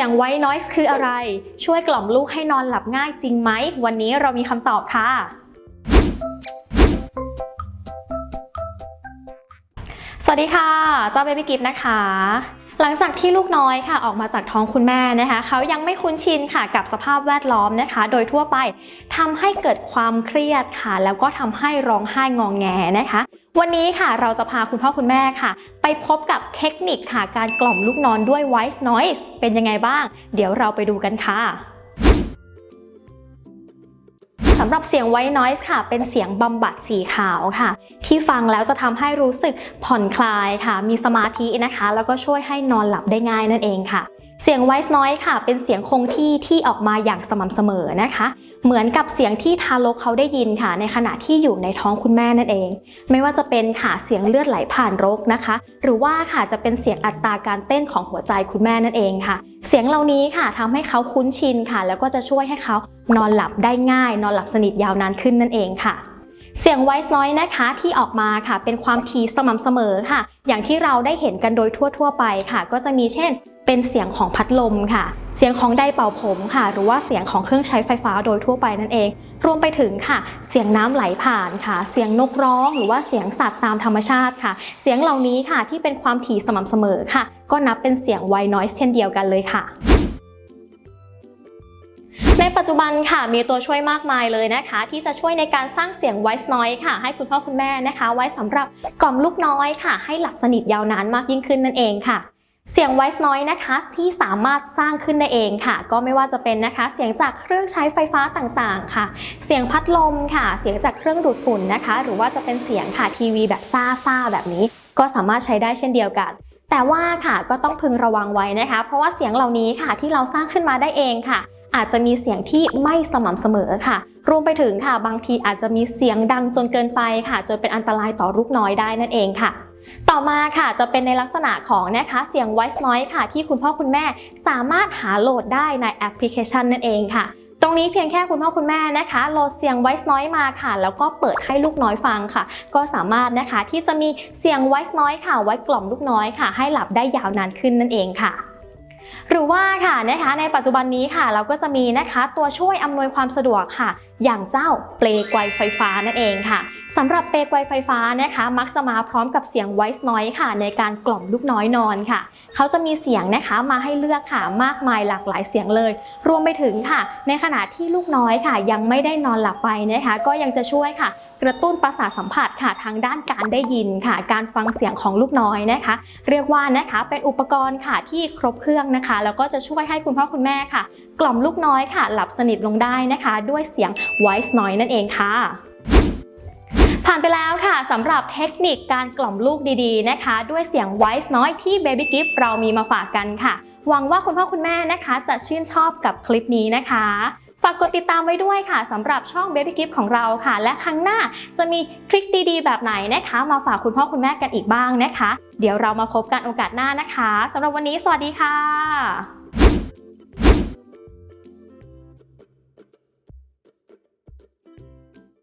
สียงไว t ์ noise คืออะไร ช่วยกล่อมลูกให้นอนหลับง่ายจริงไหม วันนี้เรามีคำตอบค่ะสวัสดีค่ะ เจ้าเบบี้กิฟนะคะ หลังจากที่ลูกน้อยค่ะออกมาจากท้องคุณแม่นะคะเขายังไม่คุ้นชินค่ะกับสภาพแวดล้อมนะคะ โดยทั่วไปทำให้เกิดความเครียดค่ะ แล้วก็ทำให้ร้องไห้งองแงนะคะ วันนี้ค่ะเราจะพาคุณพ่อคุณแม่ค่ะ ไปพบกับเทคนิคค่ะการกล่อมลูกนอนด้วย white noise เป็นยังไงบ้าง เดี๋ยวเราไปดูกันค่ะสำหรับเสียง white noise ค่ะ เป็นเสียงบำบัดสีขาวค่ะ ที่ฟังแล้วจะทำให้รู้สึกผ่อนคลายค่ะ มีสมาธินะคะ แล้วก็ช่วยให้นอนหลับได้ง่ายนั่นเองค่ะ เสียง white noise ค่ะ เป็นเสียงคงที่ที่ออกมาอย่างสม่ำเสมอนะคะ เหมือนกับเสียงที่ทารกเขาได้ยินค่ะ ในขณะที่อยู่ในท้องคุณแม่นั่นเอง ไม่ว่าจะเป็นค่ะเสียงเลือดไหลผ่านรกนะคะ หรือว่าค่ะจะเป็นเสียงอัตราการเต้นของหัวใจคุณแม่นั่นเองค่ะ เสียงเหล่านี้ค่ะทำให้เขาคุ้นชินค่ะ แล้วก็จะช่วยให้เขานอนหลับได้ง่าย นอนหลับสนิทยาวนานขึ้นนั่นเองค่ะเสียง voice noise นะคะที่ออกมาค่ะ เป็นความถี่สม่ำเสมอค่ะ อย่างที่เราได้เห็นกันโดยทั่ว ๆ ไปค่ะ ก็จะมีเช่น เป็นเสียงของพัดลมค่ะ เสียงของไดร์เป่าผมค่ะ หรือว่าเสียงของเครื่องใช้ไฟฟ้าโดยทั่วไปนั่นเอง รวมไปถึงค่ะ เสียงน้ำไหลผ่านค่ะ เสียงนกร้อง หรือว่าเสียงสัตว์ตามธรรมชาติค่ะ เสียงเหล่านี้ค่ะที่เป็นความถี่สม่ำเสมอค่ะ ก็นับเป็นเสียง white noise เช่นเดียวกันเลยค่ะในปัจจุบันค่ะมีตัวช่วยมากมายเลยนะคะ ที่จะช่วยในการสร้างเสียง voice noise ค่ะ ให้คุณพ่อคุณแม่นะคะ ไว้สำหรับกล่อมลูกน้อยค่ะ ให้หลับสนิทยาวนานมากยิ่งขึ้นนั่นเองค่ะ เสียง voice noise นะคะที่สามารถสร้างขึ้นได้เองค่ะ ก็ไม่ว่าจะเป็นนะคะ เสียงจากเครื่องใช้ไฟฟ้าต่างๆ ค่ะ เสียงพัดลมค่ะ เสียงจากเครื่องดูดฝุ่นนะคะ หรือว่าจะเป็นเสียงค่ะทีวีแบบซ่าๆแบบนี้ ก็สามารถใช้ได้เช่นเดียวกัน แต่ว่าค่ะก็ต้องพึงระวังไว้นะคะ เพราะว่าเสียงเหล่านี้ค่ะที่เราสร้างขึ้นมาได้เองค่ะ อาจจะมีเสียงที่ไม่สม่ำเสมอค่ะ รวมไปถึงค่ะ บางทีอาจจะมีเสียงดังจนเกินไปค่ะ จนเป็นอันตรายต่อลูกน้อยได้นั่นเองค่ะ ต่อมาค่ะจะเป็นในลักษณะของนะคะเสียง voice noise ค่ะ ที่คุณพ่อคุณแม่สามารถหาโหลดได้ในแอปพลิเคชันนั่นเองค่ะ ตรงนี้เพียงแค่คุณพ่อคุณแม่นะคะ โหลดเสียง voice noise มาค่ะ แล้วก็เปิดให้ลูกน้อยฟังค่ะ ก็สามารถนะคะที่จะมีเสียง voice noise ค่ะ ไว้กล่อมลูกน้อยค่ะ ให้หลับได้ยาวนานขึ้นนั่นเองค่ะหรือว่าค่ะนะคะในปัจจุบันนี้ค่ะ เราก็จะมีนะคะตัวช่วยอำนวยความสะดวกค่ะ อย่างเจ้าเปลไกวไฟฟ้านั่นเองค่ะสำหรับเปลไกวไฟฟ้านะคะ มักจะมาพร้อมกับเสียง voice noise ค่ะ ในการกล่อมลูกน้อยนอนค่ะ เขาจะมีเสียงนะคะมาให้เลือกค่ะมากมายหลากหลายเสียงเลย รวมไปถึงค่ะ ในขณะที่ลูกน้อยค่ะ ยังไม่ได้นอนหลับไปนะคะ ก็ยังจะช่วยค่ะกระตุ้นประสาทสัมผัสค่ะทางด้านการได้ยินค่ะ การฟังเสียงของลูกน้อยนะคะ เรียกว่านะคะเป็นอุปกรณ์ค่ะที่ครบเครื่องนะคะ แล้วก็จะช่วยให้คุณพ่อคุณแม่ค่ะ กล่อมลูกน้อยค่ะ หลับสนิทลงได้นะคะ ด้วยเสียง voice noise นั่นเองค่ะผ่านไปแล้วค่ะสำหรับเทคนิคการกล่อมลูกดีๆนะคะ ด้วยเสียง voice noise ที่ Baby Gift เรามีมาฝากกันค่ะ หวังว่าคุณพ่อคุณแม่นะคะ จะชื่นชอบกับคลิปนี้นะคะฝากกดติดตามไว้ด้วยค่ะสำหรับช่อง Baby Gift ของเราค่ะ และครั้งหน้าจะมีทริคดีๆ แบบไหนนะคะ มาฝากคุณพ่อคุณแม่กันอีกบ้างนะคะ เดี๋ยวเรามาพบกันโอกาสหน้านะคะสำหรับวันนี้สวัสดีค่ะ